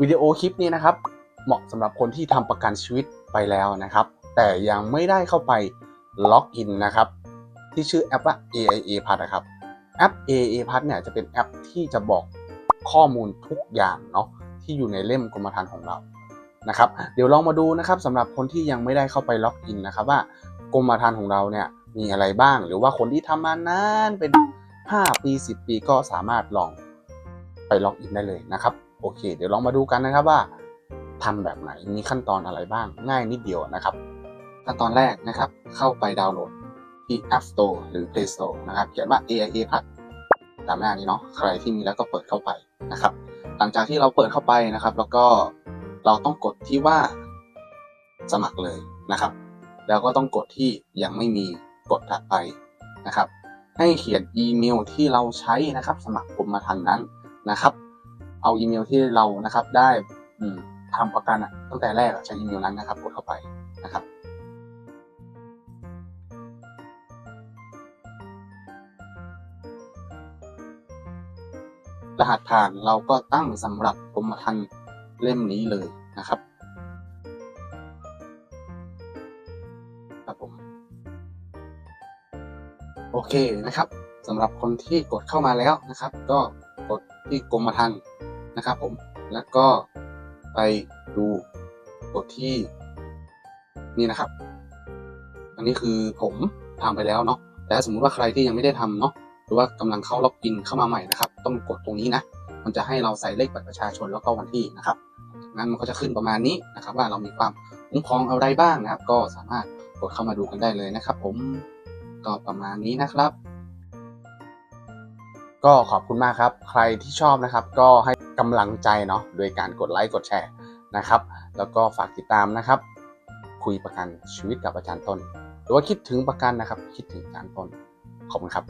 วิดีโอคลิปนี้นะครับ เหมาะสำหรับคนที่ทำประกันชีวิตไปแล้วนะครับ แต่ยังไม่ได้เข้าไปล็อกอินนะครับ ที่ชื่อแอปว่า AIA p a s นะครับแอป AIA p a s เนี่ยจะเป็นแอปที่จะบอกข้อมูลทุกอย่างเนาะที่อยู่ในเล่มกรมธรรม์ของเรานะครับ เดี๋ยวลองมาดูนะครับสำหรับคนที่ยังไม่ได้เข้าไปล็อกอินนะครับ ว่ากรมธรรม์ของเราเนี่ยมีอะไรบ้าง หรือว่าคนที่ทำมานานเป็น 5 ปี 10 ปีก็สามารถลองไปล็อกอินได้เลยนะครับ โอเค เดี๋ยวลองมาดูกันนะครับว่าทำแบบไหนมีขั้นตอนอะไรบ้างง่ายนิดเดียวนะครับขั้นตอนแรกนะครับ เข้าไปดาวน์โหลดที่ App Store หรือ Play Store นะครับเขียนว่า AIA พัดตามหน้านี้เนาะใครที่มีแล้วก็เปิดเข้าไปนะครับ หลังจากที่เราเปิดเข้าไปนะครับ แล้วก็เราต้องกดที่ว่าสมัครเลยนะครับ แล้วก็ต้องกดที่ยังไม่มีกดถัดไปนะครับ ให้เขียนอีเมลที่เราใช้นะครับ สมัครกรมธรรม์นั้นนะครับ เอาอีเมลที่เรานะครับได้ทำประกันตั้งแต่แรกใช้อีเมลนั้นนะครับ กดเข้าไปนะครับรหัสผ่านเราก็ตั้งสำหรับกรมธรรม์เล่มนี้เลยนะครับครับผมโอเคนะครับสำหรับคนที่กดเข้ามาแล้วนะครับ ก็กดที่กรมธรรม์ นะครับผม แล้วก็ไปดูกดที่นี่นะครับ อันนี้คือผมทำไปแล้วเนาะ แต่สมมุติว่าใครที่ยังไม่ได้ทำเนาะ หรือว่ากำลังเข้าล็อกอินเข้ามาใหม่นะครับ ต้องกดตรงนี้นะ มันจะให้เราใส่เลขบัตรประชาชนแล้วก็วันที่นะครับจากนั้นมันก็จะขึ้นประมาณนี้นะครับ ว่าเรามีความคุ้มครองอะไรบ้างนะครับ ก็สามารถกดเข้ามาดูกันได้เลยนะครับ ผมก็ประมาณนี้นะครับ ก็ขอบคุณมากครับ ใครที่ชอบนะครับ ก็ให้ กำลังใจเนาะโดยการกดไลค์กดแชร์นะครับ แล้วก็ฝากติดตามนะครับ คุยประกันชีวิตกับอาจารย์ต้น หรือว่าคิดถึงประกันนะครับ คิดถึงอาจารย์ต้นขอบคุณครับ